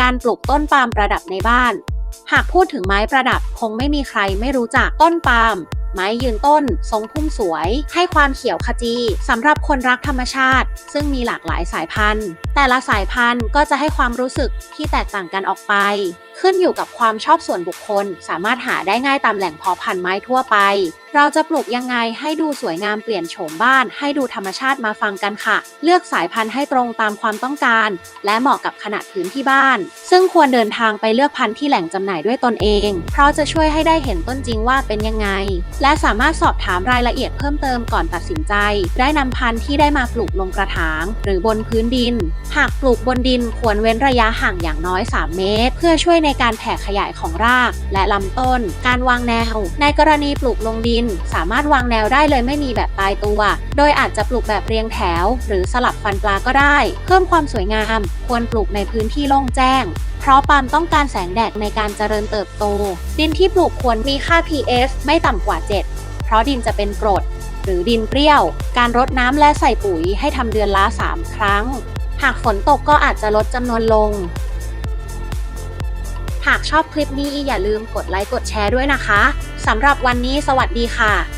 การปลูกต้นปาล์มประดับในบ้าน หากพูดถึงไม้ประดับคงไม่มีใครไม่รู้จักต้นปาล์มไม้ยืนต้น ทรงพุ่มสวย ให้ความเขียวขจีสำหรับคนรักธรรมชาติ ซึ่งมีหลากหลายสายพันธุ์ แต่ละสายพันธุ์ก็จะให้ความรู้สึกที่แตกต่างกันออกไป ขึ้นอยู่กับความชอบส่วนบุคคล สามารถหาได้ง่ายตามแหล่งเพาะพันธุ์ไม้ทั่วไป เราจะปลูกยังไงให้ดูสวยงามเปลี่ยนโฉมบ้าน ให้ดูธรรมชาติมาฟังกันค่ะ เลือกสายพันธุ์ให้ตรงตามความต้องการ และเหมาะกับขนาดพื้นที่บ้าน ซึ่งควรเดินทางไปเลือกพันธุ์ที่แหล่งจำหน่ายด้วยตนเอง เพราะจะช่วยให้ได้เห็นต้นจริงว่าเป็นยังไง และสามารถสอบถามรายละเอียดเพิ่มเติมก่อนตัดสินใจ ได้นำพันธุ์ที่ได้มาปลูกลงกระถาง หรือบนพื้นดินหากปลูกบนดินควรเว้นระยะห่างอย่างน้อย 3 เมตร เพื่อช่วยในการแผ่ขยายของรากและลำต้น การวางแนว ในกรณีปลูกลงดิน สามารถวางแนวได้เลยไม่มีแบบตายตัว โดยอาจจะปลูกแบบเรียงแถว หรือสลับฟันปลาก็ได้ เพิ่มความสวยงาม ควรปลูกในพื้นที่โล่งแจ้งเพราะปาล์มต้องการแสงแดดในการเจริญเติบโต ดินที่ปลูกควรมีค่า pH ไม่ต่ำกว่า 7 เพราะดินจะเป็นกรด หรือดินเปรี้ยว การรดน้ำและใส่ปุ๋ยให้ทำเดือนละ 3 ครั้ง หากฝนตกก็อาจจะลดจำนวนลง หากชอบคลิปนี้อย่าลืมกดไลค์กดแชร์ด้วยนะคะสำหรับวันนี้สวัสดีค่ะ